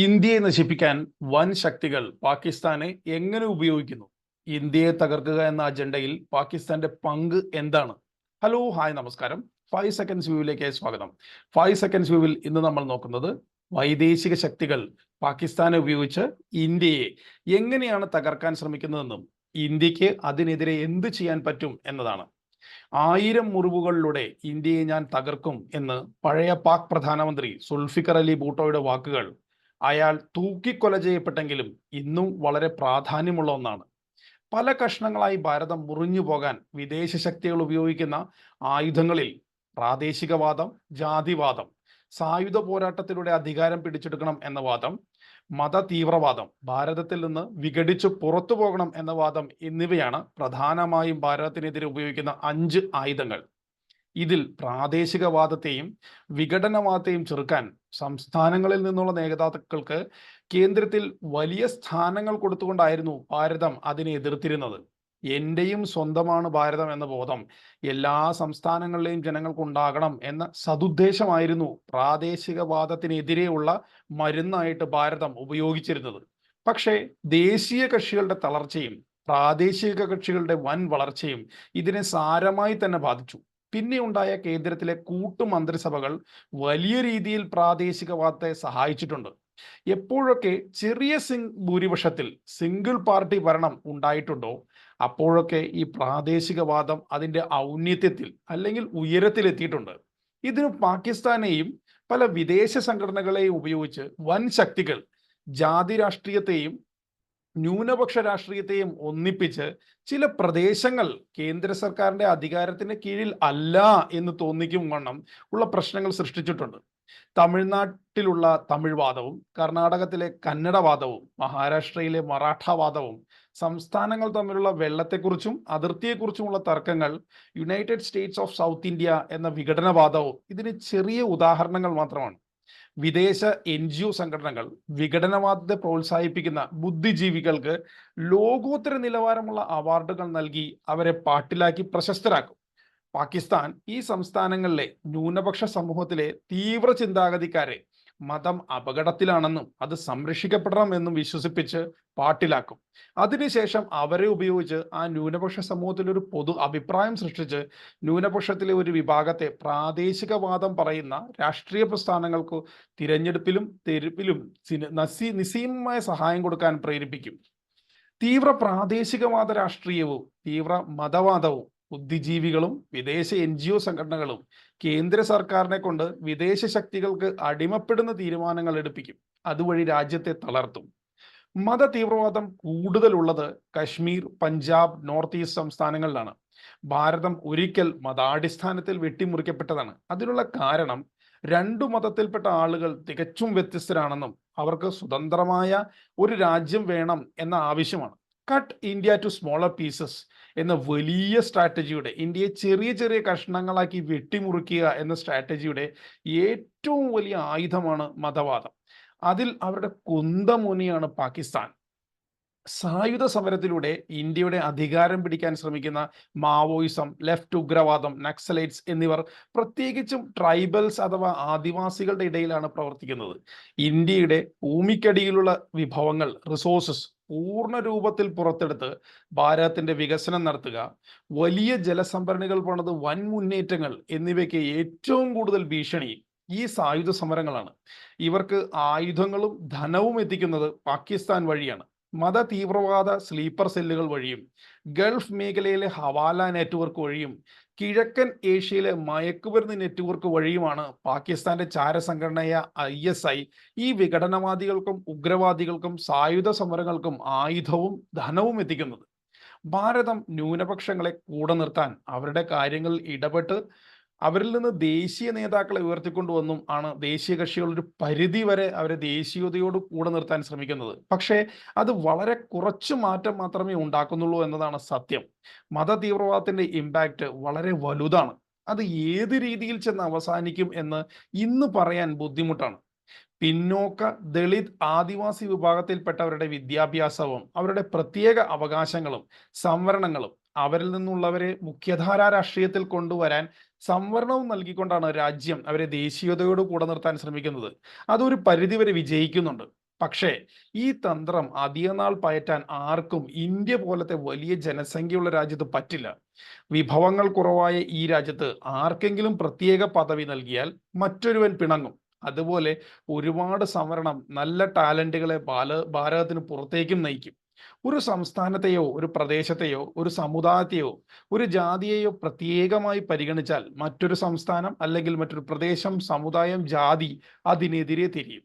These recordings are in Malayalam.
ഇന്ത്യയെ നശിപ്പിക്കാൻ വൻ ശക്തികൾ പാകിസ്ഥാനെ എങ്ങനെ ഉപയോഗിക്കുന്നു? ഇന്ത്യയെ തകർക്കുക എന്ന അജണ്ടയിൽ പാകിസ്ഥാന്റെ പങ്ക് എന്താണ്? ഹലോ ഹായ് നമസ്കാരം. ഫൈവ് സെക്കൻഡ്സ് വ്യൂവിലേക്ക് സ്വാഗതം. ഫൈവ് സെക്കൻഡ്സ് വ്യൂവിൽ ഇന്ന് നമ്മൾ നോക്കുന്നത് വൈദേശിക ശക്തികൾ പാകിസ്ഥാനെ ഉപയോഗിച്ച് ഇന്ത്യയെ എങ്ങനെയാണ് തകർക്കാൻ ശ്രമിക്കുന്നതെന്നും ഇന്ത്യയ്ക്ക് അതിനെതിരെ എന്ത് ചെയ്യാൻ പറ്റും എന്നതാണ്. ആയിരം മുറിവുകളിലൂടെ ഇന്ത്യയെ ഞാൻ തകർക്കും എന്ന് പഴയ പാക് പ്രധാനമന്ത്രി സുൽഫിക്കർ അലി ബൂട്ടോയുടെ വാക്കുകൾ അയാൾ തൂക്കിക്കൊല ചെയ്യപ്പെട്ടെങ്കിലും ഇന്നും വളരെ പ്രാധാന്യമുള്ള ഒന്നാണ്. പല കഷ്ണങ്ങളായി ഭാരതം മുറിഞ്ഞു പോകാൻ വിദേശ ശക്തികൾ ഉപയോഗിക്കുന്ന ആയുധങ്ങളിൽ പ്രാദേശികവാദം ജാതിവാദം സായുധ പോരാട്ടത്തിലൂടെ അധികാരം പിടിച്ചെടുക്കണം എന്ന വാദം മത തീവ്രവാദം ഭാരതത്തിൽ നിന്ന് വിഘടിച്ചു പുറത്തു പോകണം എന്ന വാദം എന്നിവയാണ് പ്രധാനമായും ഭാരതത്തിനെതിരെ ഉപയോഗിക്കുന്ന അഞ്ച് ആയുധങ്ങൾ. ഇതിൽ പ്രാദേശികവാദത്തെയും വിഘടനവാദത്തെയും ചെറുക്കാൻ സംസ്ഥാനങ്ങളിൽ നിന്നുള്ള നേതാക്കൾക്ക് കേന്ദ്രത്തിൽ വലിയ സ്ഥാനങ്ങൾ കൊടുത്തുകൊണ്ടായിരുന്നു ഭാരതം അതിനെ എതിർത്തിരുന്നത്. എന്റെയും സ്വന്തമാണ് ഭാരതം എന്ന ബോധം എല്ലാ സംസ്ഥാനങ്ങളിലെയും ജനങ്ങൾക്കുണ്ടാകണം എന്ന സതുദ്ദേശമായിരുന്നു പ്രാദേശികവാദത്തിനെതിരെയുള്ള മരുന്നായിട്ട് ഭാരതം ഉപയോഗിച്ചിരുന്നത്. പക്ഷേ ദേശീയ കക്ഷികളുടെ തളർച്ചയും പ്രാദേശിക കക്ഷികളുടെ വൻ വളർച്ചയും ഇതിനെ സാരമായി തന്നെ ബാധിച്ചു. പിന്നെ ഉണ്ടായ കേന്ദ്രത്തിലെ കൂട്ടുമന്ത്രിസഭകൾ വലിയ രീതിയിൽ പ്രാദേശികവാദത്തെ സഹായിച്ചിട്ടുണ്ട്. എപ്പോഴൊക്കെ ചെറിയ സിംഗ് ഭൂരിപക്ഷത്തിൽ സിംഗിൾ പാർട്ടി ഭരണം ഉണ്ടായിട്ടുണ്ടോ അപ്പോഴൊക്കെ ഈ പ്രാദേശികവാദം അതിന്റെ ഔന്നത്യത്തിൽ അല്ലെങ്കിൽ ഉയരത്തിലെത്തിയിട്ടുണ്ട് ഇതിന് പാകിസ്ഥാനെയും പല വിദേശ സംഘടനകളെയും ഉപയോഗിച്ച് വൻ ശക്തികൾ ജാതി രാഷ്ട്രീയത്തെയും ന്യൂനപക്ഷ രാഷ്ട്രീയത്തെയും ഒന്നിപ്പിച്ച് ചില പ്രദേശങ്ങൾ കേന്ദ്ര സർക്കാരിന്റെ അധികാരത്തിന് കീഴിൽ അല്ല എന്ന് തോന്നിക്കും വണ്ണം ഉള്ള പ്രശ്നങ്ങൾ സൃഷ്ടിച്ചിട്ടുണ്ട്. തമിഴ്നാട്ടിലുള്ള തമിഴ് വാദവും കർണാടകത്തിലെ കന്നഡവാദവും മഹാരാഷ്ട്രയിലെ മറാഠാവാദവും സംസ്ഥാനങ്ങൾ തമ്മിലുള്ള വെള്ളത്തെക്കുറിച്ചും അതിർത്തിയെക്കുറിച്ചുമുള്ള തർക്കങ്ങൾ united states of south India എന്ന വിഘടനവാദവും ഇതിന് ചെറിയ ഉദാഹരണങ്ങൾ മാത്രമാണ്. വിദേശ എൻ ജി ഒ സംഘടനകൾ വിഘടനവാദത്തെ പ്രോത്സാഹിപ്പിക്കുന്ന ബുദ്ധിജീവികൾക്ക് ലോകോത്തര നിലവാരമുള്ള അവാർഡുകൾ നൽകി അവരെ പാട്ടിലാക്കി പ്രശസ്തരാക്കും. പാകിസ്ഥാൻ ഈ സംസ്ഥാനങ്ങളിലെ ന്യൂനപക്ഷ സമൂഹത്തിലെ തീവ്ര ചിന്താഗതിക്കാരെ മതം അപകടത്തിലാണെന്നും അത് സംരക്ഷിക്കപ്പെടണം എന്നും വിശ്വസിപ്പിച്ച് പാട്ടിലാക്കും. അതിനുശേഷം അവരെ ഉപയോഗിച്ച് ആ ന്യൂനപക്ഷ സമൂഹത്തിൽ ഒരു പൊതു അഭിപ്രായം സൃഷ്ടിച്ച് ന്യൂനപക്ഷത്തിലെ ഒരു വിഭാഗത്തെ പ്രാദേശികവാദം പറയുന്ന രാഷ്ട്രീയ പ്രസ്ഥാനങ്ങൾക്ക് തിരഞ്ഞെടുപ്പിലും തെരുപ്പിലും നസി നിസീമമായ സഹായം കൊടുക്കാൻ പ്രേരിപ്പിക്കും. തീവ്ര പ്രാദേശികവാദ രാഷ്ട്രീയവും തീവ്ര മതവാദവും ബുദ്ധിജീവികളും വിദേശ എൻ ജി ഒ സംഘടനകളും കേന്ദ്ര സർക്കാരിനെ കൊണ്ട് വിദേശ ശക്തികൾക്ക് അടിമപ്പെടുന്ന തീരുമാനങ്ങൾ എടുപ്പിക്കും. അതുവഴി രാജ്യത്തെ തളർത്തും. മത തീവ്രവാദം കൂടുതലുള്ളത് കശ്മീർ പഞ്ചാബ് നോർത്ത് ഈസ്റ്റ് സംസ്ഥാനങ്ങളിലാണ്. ഭാരതം ഒരിക്കൽ മതാടിസ്ഥാനത്തിൽ വെട്ടിമുറിക്കപ്പെട്ടതാണ്. അതിനുള്ള കാരണം രണ്ടു മതത്തിൽപ്പെട്ട ആളുകൾ തികച്ചും വ്യത്യസ്തരാണെന്നും അവർക്ക് സ്വതന്ത്രമായ ഒരു രാജ്യം വേണം എന്ന ആവശ്യമാണ്. Cut India to smaller pieces എന്ന വലിയ സ്ട്രാറ്റജിയുടെ ഇന്ത്യയെ ചെറിയ ചെറിയ കഷ്ണങ്ങളാക്കി വെട്ടിമുറിക്കുക എന്ന സ്ട്രാറ്റജിയുടെ ഏറ്റവും വലിയ ആയുധമാണ് മതവാദം. അതിൽ അവരുടെ കുന്തമുനിയാണ് പാകിസ്ഥാൻ. സായുധ സമരത്തിലൂടെ ഇന്ത്യയുടെ അധികാരം പിടിക്കാൻ ശ്രമിക്കുന്ന മാവോയിസം ലെഫ്റ്റ് ഉഗ്രവാദം നക്സലൈറ്റ്സ് എന്നിവർ പ്രത്യേകിച്ചും ട്രൈബൽസ് അഥവാ ആദിവാസികളുടെ ഇടയിലാണ് പ്രവർത്തിക്കുന്നത്. ഇന്ത്യയുടെ ഭൂമിക്കടിയിലുള്ള വിഭവങ്ങൾ റിസോഴ്സസ് പൂർണ രൂപത്തിൽ പുറത്തെടുത്ത് ഭാരതത്തിന്റെ വികസനം നടത്തുക. വലിയ ജലസംഭരണികൾ പണിത് വൻ മുന്നേറ്റങ്ങൾ എന്നിവയ്ക്ക് ഏറ്റവും കൂടുതൽ ഭീഷണി ഈ സായുധ സമരങ്ങളാണ്. ഇവർക്ക് ആയുധങ്ങളും ധനവും എത്തിക്കുന്നത് പാകിസ്ഥാൻ വഴിയാണ്. മത തീവ്രവാദ സ്ലീപ്പർ സെല്ലുകൾ വഴിയും ഗൾഫ് മേഖലയിലെ ഹവാല നെറ്റ്വർക്ക് വഴിയും കിഴക്കൻ ഏഷ്യയിലെ മയക്കുമരുന്ന് നെറ്റ്വർക്ക് വഴിയുമാണ് പാകിസ്ഥാന്റെ ചാരസംഘടനയായ ഐ എസ് ഐ ഈ വിഘടനവാദികൾക്കും ഉഗ്രവാദികൾക്കും സായുധ സമരങ്ങൾക്കും ആയുധവും ധനവും എത്തിക്കുന്നത്. ഭാരതം ന്യൂനപക്ഷങ്ങളെ കൂടെ നിർത്താൻ അവരുടെ കാര്യങ്ങളിൽ ഇടപെട്ട് അവരിൽ നിന്ന് ദേശീയ നേതാക്കളെ ഉയർത്തിക്കൊണ്ടുവന്നും ആണ് ദേശീയ കക്ഷികൾ ഒരു പരിധി വരെ അവരെ ദേശീയതയോട് കൂടെ നിർത്താൻ ശ്രമിക്കുന്നത്. പക്ഷേ അത് വളരെ കുറച്ച് മാറ്റം മാത്രമേ ഉണ്ടാക്കുന്നുള്ളൂ എന്നതാണ് സത്യം. മത തീവ്രവാദത്തിന്റെ ഇമ്പാക്റ്റ് വളരെ വലുതാണ്. അത് ഏത് രീതിയിൽ ചെന്ന് അവസാനിക്കും എന്ന് ഇന്ന് പറയാൻ ബുദ്ധിമുട്ടാണ്. പിന്നോക്ക ദളിത് ആദിവാസി വിഭാഗത്തിൽപ്പെട്ടവരുടെ വിദ്യാഭ്യാസവും അവരുടെ പ്രത്യേക അവകാശങ്ങളും സംവരണങ്ങളും അവരിൽ നിന്നുള്ളവരെ മുഖ്യധാരാ രാഷ്ട്രീയത്തിൽ കൊണ്ടുവരാൻ സംവരണവും നൽകിക്കൊണ്ടാണ് രാജ്യം അവരെ ദേശീയതയോട് കൂടെ നിർത്താൻ ശ്രമിക്കുന്നത്. അതൊരു പരിധിവരെ വിജയിക്കുന്നുണ്ട്. പക്ഷേ ഈ തന്ത്രം അധികനാൾ പയറ്റാൻ ആർക്കും ഇന്ത്യ പോലത്തെ വലിയ ജനസംഖ്യയുള്ള രാജ്യത്ത് പറ്റില്ല. വിഭവങ്ങൾ കുറവായ ഈ രാജ്യത്ത് ആർക്കെങ്കിലും പ്രത്യേക പദവി നൽകിയാൽ മറ്റൊരുവൻ പിണങ്ങും. അതുപോലെ ഒരുപാട് സംവരണം നല്ല ടാലന്റുകളെ ബാല ഭാരതത്തിന് പുറത്തേക്കും നയിക്കും. ഒരു സംസ്ഥാനത്തെയോ ഒരു പ്രദേശത്തെയോ ഒരു സമുദായത്തെയോ ഒരു ജാതിയെയോ പ്രത്യേകമായി പരിഗണിച്ചാൽ മറ്റൊരു സംസ്ഥാനം അല്ലെങ്കിൽ മറ്റൊരു പ്രദേശം സമുദായം ജാതി അതിനെതിരെ തിരിയും.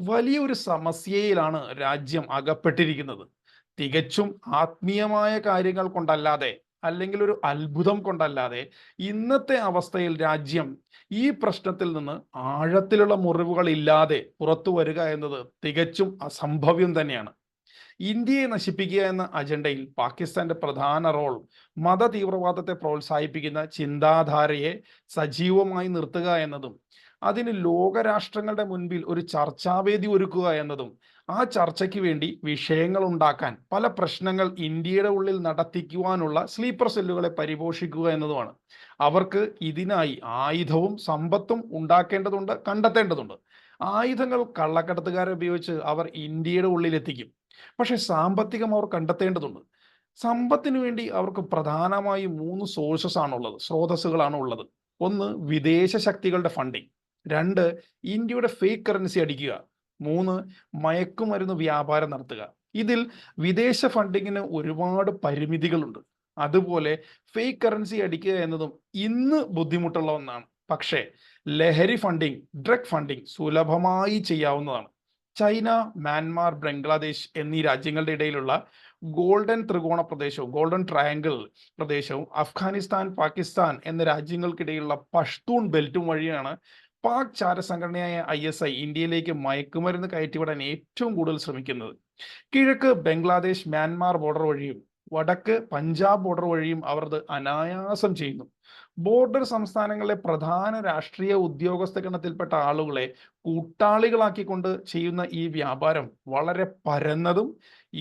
വലിയൊരു സമസ്യയിലാണ് രാജ്യം അകപ്പെട്ടിരിക്കുന്നത്. തികച്ചും ആത്മീയമായ കാര്യങ്ങൾ കൊണ്ടല്ലാതെ അല്ലെങ്കിൽ ഒരു അത്ഭുതം കൊണ്ടല്ലാതെ ഇന്നത്തെ അവസ്ഥയിൽ രാജ്യം ഈ പ്രശ്നത്തിൽ നിന്ന് ആഴത്തിലുള്ള മുറിവുകൾ ഇല്ലാതെ പുറത്തു വരിക എന്നത് തികച്ചും അസംഭവ്യം തന്നെയാണ്. ഇന്ത്യയെ നശിപ്പിക്കുക എന്ന അജണ്ടയിൽ പാകിസ്ഥാന്റെ പ്രധാന റോൾ മത തീവ്രവാദത്തെ പ്രോത്സാഹിപ്പിക്കുന്ന ചിന്താധാരയെ സജീവമായി നിർത്തുക എന്നതും അതിന് ലോകരാഷ്ട്രങ്ങളുടെ മുൻപിൽ ഒരു ചർച്ചാവേദി ഒരുക്കുക എന്നതും ആ ചർച്ചയ്ക്ക് വേണ്ടി വിഷയങ്ങൾ ഉണ്ടാക്കാൻ പല പ്രശ്നങ്ങൾ ഇന്ത്യയുടെ ഉള്ളിൽ നടത്തിക്കുവാനുള്ള സ്ലീപ്പർ സെല്ലുകളെ പരിപോഷിക്കുക എന്നതുമാണ്. അവർക്ക് ഇതിനായി ആയുധവും സമ്പത്തും ഉണ്ടാക്കേണ്ടതുണ്ട് കണ്ടെത്തേണ്ടതുണ്ട്. ആയുധങ്ങൾ കള്ളക്കടത്തുകാരെ ഉപയോഗിച്ച് അവർ ഇന്ത്യയുടെ ഉള്ളിൽ എത്തിക്കും പക്ഷെ സാമ്പത്തികം അവർ കണ്ടെത്തേണ്ടതുണ്ട്. സമ്പത്തിന് വേണ്ടി അവർക്ക് പ്രധാനമായി മൂന്ന് സോഴ്സസ് ആണുള്ളത്. സ്രോതസ്സുകളാണ് ഉള്ളത് ഒന്ന് വിദേശ ശക്തികളുടെ ഫണ്ടിങ് രണ്ട് ഇന്ത്യയുടെ ഫേക്ക് കറൻസി അടിക്കുക. മൂന്ന് മയക്കുമരുന്ന് വ്യാപാരം നടത്തുക. ഇതിൽ വിദേശ ഫണ്ടിങ്ങിന് ഒരുപാട് പരിമിതികളുണ്ട്. അതുപോലെ ഫേക്ക് കറൻസി അടിക്കുക എന്നതും ഇന്ന് ബുദ്ധിമുട്ടുള്ള ഒന്നാണ്. പക്ഷേ ലഹരി ഫണ്ടിങ് ഡ്രഗ് ഫണ്ടിങ് സുലഭമായി ചെയ്യാവുന്നതാണ്. ചൈന മ്യാൻമാർ ബംഗ്ലാദേശ് എന്നീ രാജ്യങ്ങളുടെ ഇടയിലുള്ള ഗോൾഡൻ ത്രികോണ പ്രദേശവും ഗോൾഡൻ ട്രയാങ്കിൾ പ്രദേശവും അഫ്ഗാനിസ്ഥാൻ പാകിസ്ഥാൻ എന്ന രാജ്യങ്ങൾക്കിടയിലുള്ള പഷ്തൂൺ ബെൽറ്റും വഴിയാണ് പാക് ചാരസംഘടനയായ ഐ എസ് ഐ ഇന്ത്യയിലേക്ക് മയക്കുമരുന്ന് കയറ്റിവിടാൻ ഏറ്റവും കൂടുതൽ ശ്രമിക്കുന്നത്. കിഴക്ക് ബംഗ്ലാദേശ് മ്യാൻമാർ ബോർഡർ വഴിയും വടക്ക് പഞ്ചാബ് ബോർഡർ വഴിയും അവർ അത് അനായാസം ചെയ്യുന്നു. ബോർഡർ സംസ്ഥാനങ്ങളിലെ പ്രധാന രാഷ്ട്രീയ ഉദ്യോഗസ്ഥ ഗണത്തിൽപ്പെട്ട ആളുകളെ കൂട്ടാളികളാക്കിക്കൊണ്ട് ചെയ്യുന്ന ഈ വ്യാപാരം വളരെ പരന്നതും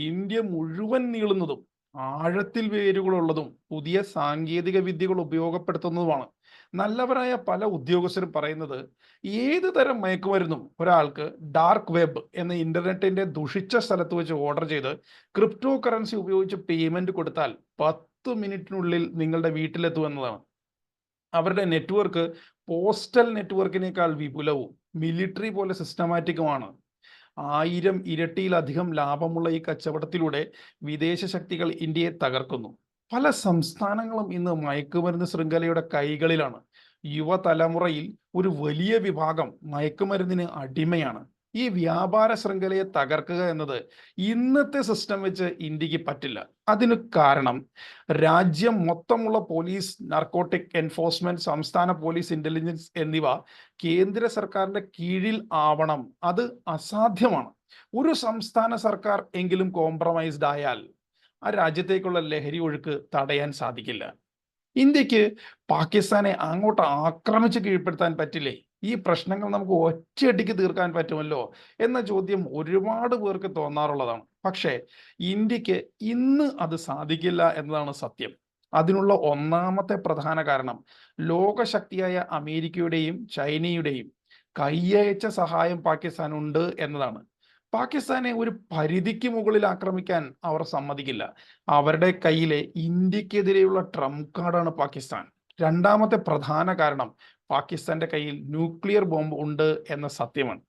ഇന്ത്യ മുഴുവൻ നീളുന്നതും ആഴത്തിൽ വേരുകളുള്ളതും പുതിയ സാങ്കേതിക വിദ്യകൾ ഉപയോഗപ്പെടുത്തുന്നതുമാണ്. നല്ലവരായ പല ഉദ്യോഗസ്ഥരും പറയുന്നത് ഏത് തരം മയക്കുമരുന്നും ഒരാൾക്ക് ഡാർക്ക് വെബ് എന്ന ഇന്റർനെറ്റിന്റെ ദുഷിച്ച സ്ഥലത്ത് വെച്ച് ഓർഡർ ചെയ്ത് ക്രിപ്റ്റോ കറൻസി ഉപയോഗിച്ച് പേയ്മെന്റ് കൊടുത്താൽ പത്ത് മിനിറ്റിനുള്ളിൽ നിങ്ങളുടെ വീട്ടിലെത്തുമെന്നതാണ്. അവരുടെ നെറ്റ്വർക്ക് പോസ്റ്റൽ നെറ്റ്വർക്കിനേക്കാൾ വിപുലവും മിലിറ്ററി പോലെ സിസ്റ്റമാറ്റിക്കുമാണ്. ആയിരം ഇരട്ടിയിലധികം ലാഭമുള്ള ഈ കച്ചവടത്തിലൂടെ വിദേശ ശക്തികൾ ഇന്ത്യയെ തകർക്കുന്നു. പല സംസ്ഥാനങ്ങളും ഇന്ന് മയക്കുമരുന്ന് ശൃംഖലയുടെ കൈകളിലാണ്. യുവതലമുറയിൽ ഒരു വലിയ വിഭാഗം മയക്കുമരുന്നിന് അടിമയാണ്. ഈ വ്യാപാര ശൃംഖലയെ തകർക്കുക എന്നത് ഇന്നത്തെ സിസ്റ്റം വെച്ച് ഇന്ത്യയ്ക്ക് പറ്റില്ല. അതിന് കാരണം രാജ്യം മൊത്തമുള്ള പോലീസ് നാർക്കോട്ടിക് എൻഫോഴ്സ്മെന്റ് സംസ്ഥാന പോലീസ് ഇന്റലിജൻസ് എന്നിവ കേന്ദ്ര സർക്കാരിന്റെ കീഴിൽ ആവണം. അത് അസാധ്യമാണ്. ഒരു സംസ്ഥാന സർക്കാർ എങ്കിലും കോംപ്രമൈസ്ഡ് ആയാൽ ആ രാജ്യത്തേക്കുള്ള ലഹരി ഒഴുക്ക് തടയാൻ സാധിക്കില്ല. ഇന്ത്യയ്ക്ക് പാകിസ്ഥാനെ അങ്ങോട്ട് ആക്രമിച്ച് കീഴ്പ്പെടുത്താൻ പറ്റില്ലേ? ഈ പ്രശ്നങ്ങൾ നമുക്ക് ഒറ്റയടിക്ക് തീർക്കാൻ പറ്റുമല്ലോ എന്ന ചോദ്യം ഒരുപാട് പേർക്ക് തോന്നാറുള്ളതാണ്. പക്ഷേ ഇന്ത്യയ്ക്ക് ഇന്ന് അത് സാധിക്കില്ല എന്നതാണ് സത്യം. അതിനുള്ള ഒന്നാമത്തെ പ്രധാന കാരണം ലോകശക്തിയായ അമേരിക്കയുടെയും ചൈനയുടെയും കയ്യയച്ച സഹായം പാകിസ്ഥാൻ ഉണ്ട് എന്നതാണ്. പാകിസ്ഥാനെ ഒരു പരിധിക്ക് മുകളിൽ ആക്രമിക്കാൻ അവർ സമ്മതിക്കില്ല. അവരുടെ കയ്യിലെ ഇന്ത്യക്കെതിരെയുള്ള ട്രംപ് കാർഡാണ് പാകിസ്ഥാൻ. രണ്ടാമത്തെ പ്രധാന കാരണം പാകിസ്ഥാന്റെ കയ്യിൽ ന്യൂക്ലിയർ ബോംബ് ഉണ്ട് എന്ന സത്യമാണ്.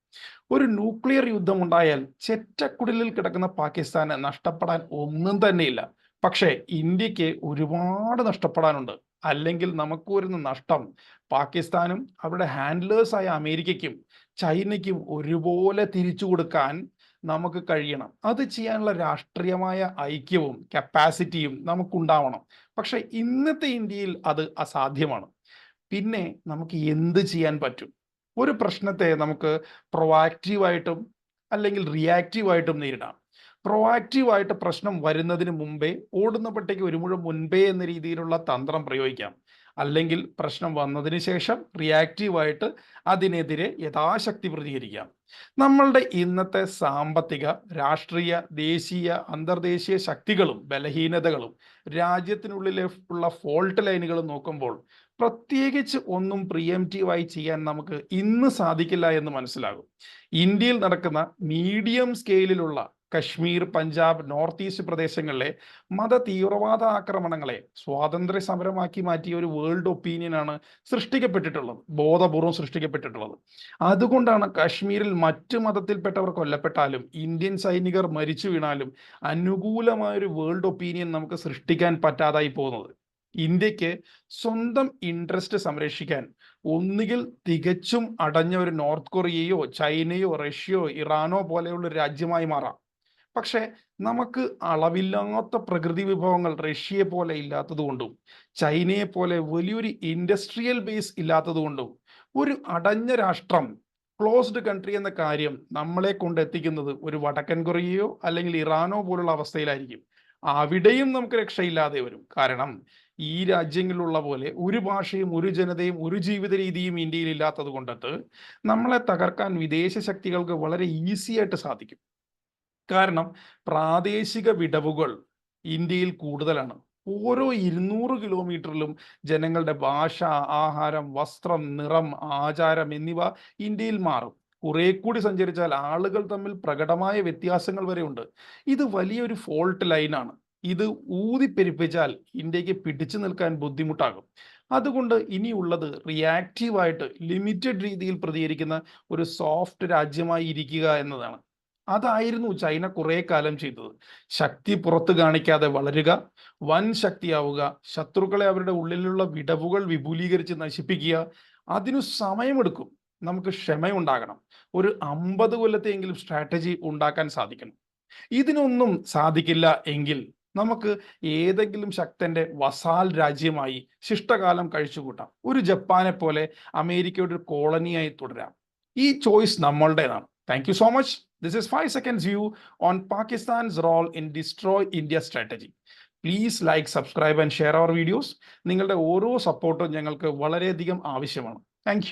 ഒരു ന്യൂക്ലിയർ യുദ്ധം ഉണ്ടായാൽ ചെറ്റക്കുടലിൽ കിടക്കുന്ന പാകിസ്ഥാന് നഷ്ടപ്പെടാൻ ഒന്നും തന്നെയില്ല. പക്ഷേ ഇന്ത്യയ്ക്ക് ഒരുപാട് നഷ്ടപ്പെടാനുണ്ട്. അല്ലെങ്കിൽ നമുക്ക് വരുന്ന നഷ്ടം പാകിസ്ഥാനും അവരുടെ ഹാൻഡ്ലേഴ്സായ അമേരിക്കയ്ക്കും ചൈനയ്ക്കും ഒരുപോലെ തിരിച്ചു കൊടുക്കാൻ നമുക്ക് കഴിയണം. അത് ചെയ്യാനുള്ള രാഷ്ട്രീയമായ ഐക്യവും കപ്പാസിറ്റിയും നമുക്കുണ്ടാവണം. പക്ഷെ ഇന്നത്തെ ഇന്ത്യയിൽ അത് അസാധ്യമാണ്. പിന്നെ നമുക്ക് എന്ത് ചെയ്യാൻ പറ്റും? ഒരു പ്രശ്നത്തെ നമുക്ക് പ്രൊവാക്റ്റീവായിട്ടും അല്ലെങ്കിൽ റിയാക്റ്റീവായിട്ടും നേരിടാം. പ്രൊവാക്റ്റീവായിട്ട് പ്രശ്നം വരുന്നതിന് മുമ്പേ ഓടുന്ന പട്ടിക്ക് ഒരു മുഴുവൻ മുൻപേ എന്ന രീതിയിലുള്ള തന്ത്രം പ്രയോഗിക്കാം. അല്ലെങ്കിൽ പ്രശ്നം വന്നതിന് ശേഷം റിയാക്റ്റീവായിട്ട് അതിനെതിരെ യഥാശക്തി പ്രതികരിക്കാം. നമ്മളുടെ ഇന്നത്തെ സാമ്പത്തിക രാഷ്ട്രീയ ദേശീയ അന്തർദേശീയ ശക്തികളും ബലഹീനതകളും രാജ്യത്തിനുള്ളിലെ ഉള്ള ഫോൾട്ട് ലൈനുകളും നോക്കുമ്പോൾ പ്രത്യേകിച്ച് ഒന്നും പ്രിയംറ്റീവായി ചെയ്യാൻ നമുക്ക് ഇന്ന് സാധിക്കില്ല എന്ന് മനസ്സിലാകും. ഇന്ത്യയിൽ നടക്കുന്ന മീഡിയം സ്കെയിലിലുള്ള കശ്മീർ പഞ്ചാബ് നോർത്ത് ഈസ്റ്റ് പ്രദേശങ്ങളിലെ മത തീവ്രവാദ ആക്രമണങ്ങളെ സ്വാതന്ത്ര്യ സമരമാക്കി മാറ്റിയ ഒരു വേൾഡ് ഒപ്പീനിയനാണ് സൃഷ്ടിക്കപ്പെട്ടിട്ടുള്ളത്. ബോധപൂർവം സൃഷ്ടിക്കപ്പെട്ടിട്ടുള്ളത്. അതുകൊണ്ടാണ് കശ്മീരിൽ മറ്റു മതത്തിൽപ്പെട്ടവർ കൊല്ലപ്പെട്ടാലും ഇന്ത്യൻ സൈനികർ മരിച്ചു വീണാലും അനുകൂലമായ ഒരു വേൾഡ് ഒപ്പീനിയൻ നമുക്ക് സൃഷ്ടിക്കാൻ പറ്റാതായി പോകുന്നത്. ഇന്ത്യയ്ക്ക് സ്വന്തം ഇൻട്രസ്റ്റ് സംരക്ഷിക്കാൻ ഒന്നുകിൽ തികച്ചും അടഞ്ഞ ഒരു നോർത്ത് കൊറിയയോ ചൈനയോ റഷ്യയോ ഇറാനോ പോലെയുള്ള രാജ്യമായി മാറാം. പക്ഷെ നമുക്ക് അളവില്ലാത്ത പ്രകൃതി വിഭവങ്ങൾ റഷ്യയെ പോലെ ഇല്ലാത്തതുകൊണ്ടും ചൈനയെ പോലെ വലിയൊരു ഇൻഡസ്ട്രിയൽ ബേസ് ഇല്ലാത്തതുകൊണ്ടും ഒരു അടഞ്ഞ രാഷ്ട്രം ക്ലോസ്ഡ് കൺട്രി എന്ന കാര്യം നമ്മളെ കൊണ്ട് എത്തിക്കുന്നത് ഒരു വടക്കൻ കൊറിയയോ അല്ലെങ്കിൽ ഇറാനോ പോലുള്ള അവസ്ഥയിലായിരിക്കും. അവിടെയും നമുക്ക് രക്ഷയില്ലാതെ വരും. കാരണം ഈ രാജ്യങ്ങളിലുള്ള പോലെ ഒരു ഭാഷയും ഒരു ജനതയും ഒരു ജീവിത രീതിയും ഇന്ത്യയിൽ ഇല്ലാത്തത് കൊണ്ടിട്ട് നമ്മളെ തകർക്കാൻ വിദേശ ശക്തികൾക്ക് വളരെ ഈസി ആയിട്ട് സാധിക്കും. കാരണം പ്രാദേശിക വിടവുകൾ ഇന്ത്യയിൽ കൂടുതലാണ്. ഓരോ ഇരുന്നൂറ് കിലോമീറ്ററിലും ജനങ്ങളുടെ ഭാഷ ആഹാരം വസ്ത്രം നിറം ആചാരം എന്നിവ ഇന്ത്യയിൽ മാറും. കുറെ കൂടി സഞ്ചരിച്ചാൽ ആളുകൾ തമ്മിൽ പ്രകടമായ വ്യത്യാസങ്ങൾ വരെ ഉണ്ട് ഇത് വലിയൊരു ഫോൾട്ട് ലൈനാണ് ഇത് ഊതിപ്പെരിപ്പിച്ചാൽ ഇന്ത്യയ്ക്ക് പിടിച്ചു നിൽക്കാൻ ബുദ്ധിമുട്ടാകും. അതുകൊണ്ട് ഇനിയുള്ളത് റിയാക്റ്റീവായിട്ട് ലിമിറ്റഡ് രീതിയിൽ പ്രതികരിക്കുന്ന ഒരു സോഫ്റ്റ് രാജ്യമായി ഇരിക്കുക എന്നതാണ്. അതായിരുന്നു ചൈന കുറെ കാലം ചെയ്തത്. ശക്തി പുറത്ത് കാണിക്കാതെ വളരുക വൻ ശക്തിയാവുക ശത്രുക്കളെ അവരുടെ ഉള്ളിലുള്ള വിടവുകൾ വിപുലീകരിച്ച് നശിപ്പിക്കുക അതിനു സമയമെടുക്കും. നമുക്ക് ക്ഷമയുണ്ടാകണം. ഒരു അമ്പത് കൊല്ലത്തെയെങ്കിലും സ്ട്രാറ്റജി ഉണ്ടാക്കാൻ സാധിക്കണം. ഇതിനൊന്നും സാധിക്കില്ല എങ്കിൽ നമുക്ക് ഏതെങ്കിലും ശക്തന്റെ വസാൽ രാജ്യമായി ശിഷ്ടകാലം കഴിച്ചുകൂട്ടാം ഒരു ജപ്പാനെ പോലെ അമേരിക്കയുടെ ഒരു കോളനിയായി തുടരാം. ഈ choice നമ്മളുടേതാണ്. Thank you so much this is five seconds view on Pakistan's role in destroy India strategy please like subscribe and share our videos നിങ്ങളുടെ ഓരോ സപ്പോർട്ടും ഞങ്ങൾക്ക് വളരെയധികം ആവശ്യമാണ്. താങ്ക്